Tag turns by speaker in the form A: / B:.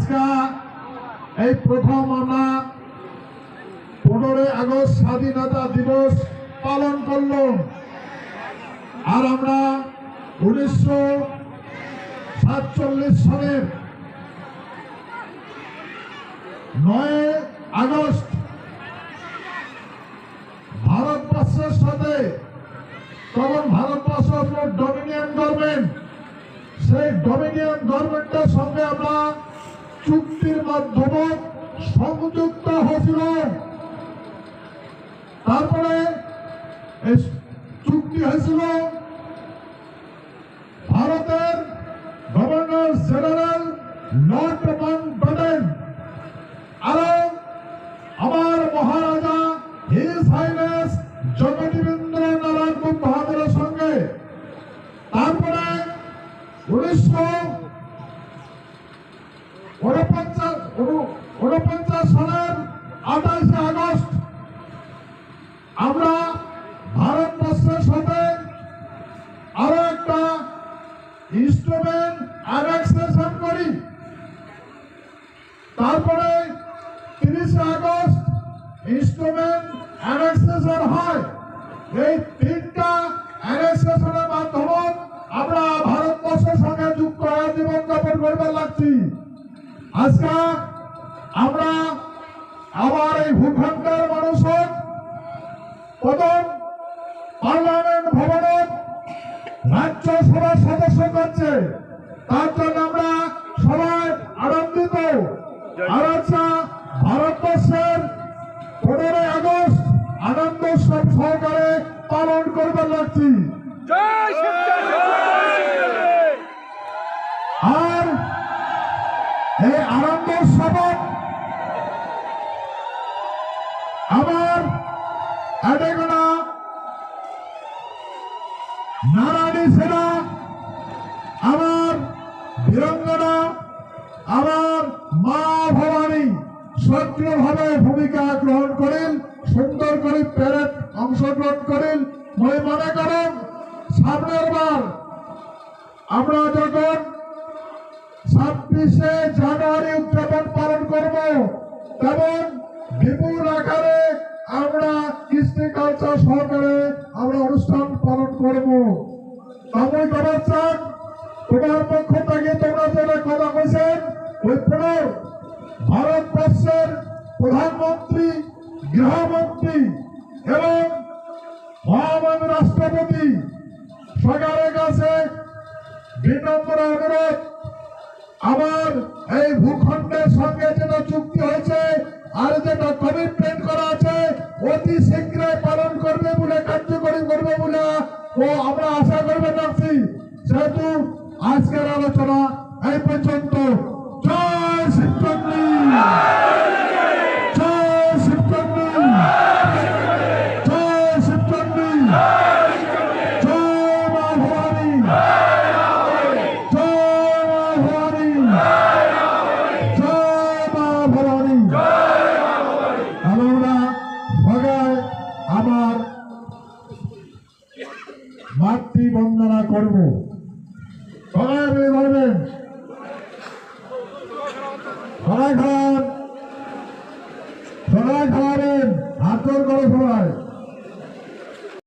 A: আজকে এই প্রথম আমরা পনেরোই আগস্ট স্বাধীনতা দিবস পালন করলাম আর আমরা উনিশশো সাতচল্লিশ সালের নয় আগস্ট ভারতবর্ষের সাথে তখন ভারতবর্ষ ডমিনিয়ন গভর্নমেন্ট, সেই ডমিনিয়ন গভর্নমেন্টের সঙ্গে আমরা চুক্তির মাধ্যমে সংযুক্ত হয়েছিল তারপরে চুক্তি হয়েছিল ভারতের গভর্নর জেনারেল লর্ড ব্যাটেন আরও আমার মহারাজা হিজ হাইনেস জগদীবেন্দ্র নারায়ণ বাহাদুরের সঙ্গে। তারপরে উনিশশো উনপঞ্চাশ উনপঞ্চাশ সালের আঠাইশে আগস্ট আমরা ভারতবর্ষের সাথে আরও একটা ইনস্ট্রুমেন্ট অ্যানেক্সেশন করি। তারপরে তিরিশে আগস্ট ইনস্ট্রুমেন্ট অ্যানেক্সেশন হয়। এই তিনটা অ্যানেক্সেশনের মাধ্যমে আমরা ভারতবর্ষের সঙ্গে যুক্ত হয়ে জীবনযাপন করবার লাগছি। আজকে আমরা আবার এই ভূখণ্ডের মানুষের প্রথম পার্লামেন্ট ভবনের রাজ্যসভার সদস্য করছে। তার জন্য আমরা সবাই আনন্দিত। আর আচ্ছা ভারতবর্ষের পনেরোই আগস্ট আনন্দ সহকারে পালন করবার লাগছি। নারায়ণী সেনা, আমার বীরঙ্গনা, আমার মা ভবানী সক্রিয়ভাবে ভূমিকা গ্রহণ করেন, সুন্দর করে প্যারেড অংশগ্রহণ করেন। মই মনে করেন, সামনের বার আমরা যখন ছাব্বিশে জানুয়ারি উদযাপন পালন করব, তেমন বিপুল আকারে আমরা কৃষ্টি কালচার সহকারে আমরা অনুষ্ঠান পালন করব। তামই কবার চান, তোমার পক্ষ থেকে তোমরা যেটা কথা কইছেন ওই পুনর ভারতবর্ষের প্রধানমন্ত্রী, গৃহমন্ত্রী এবং মহামান্য রাষ্ট্রপতি সরকারের কাছে বিনম্র অনুরোধ। আমার এই ভূখণ্ডের সঙ্গে যেটা ও আমরা আশা করবেন রাখছি সেহেতু আজকের আলোচনা এই পর্যন্ত। মাতৃ বন্দনা করব। সবাই বলবেন। সবাই খান সবাই খাওয়াবেন হাত করো সবাই।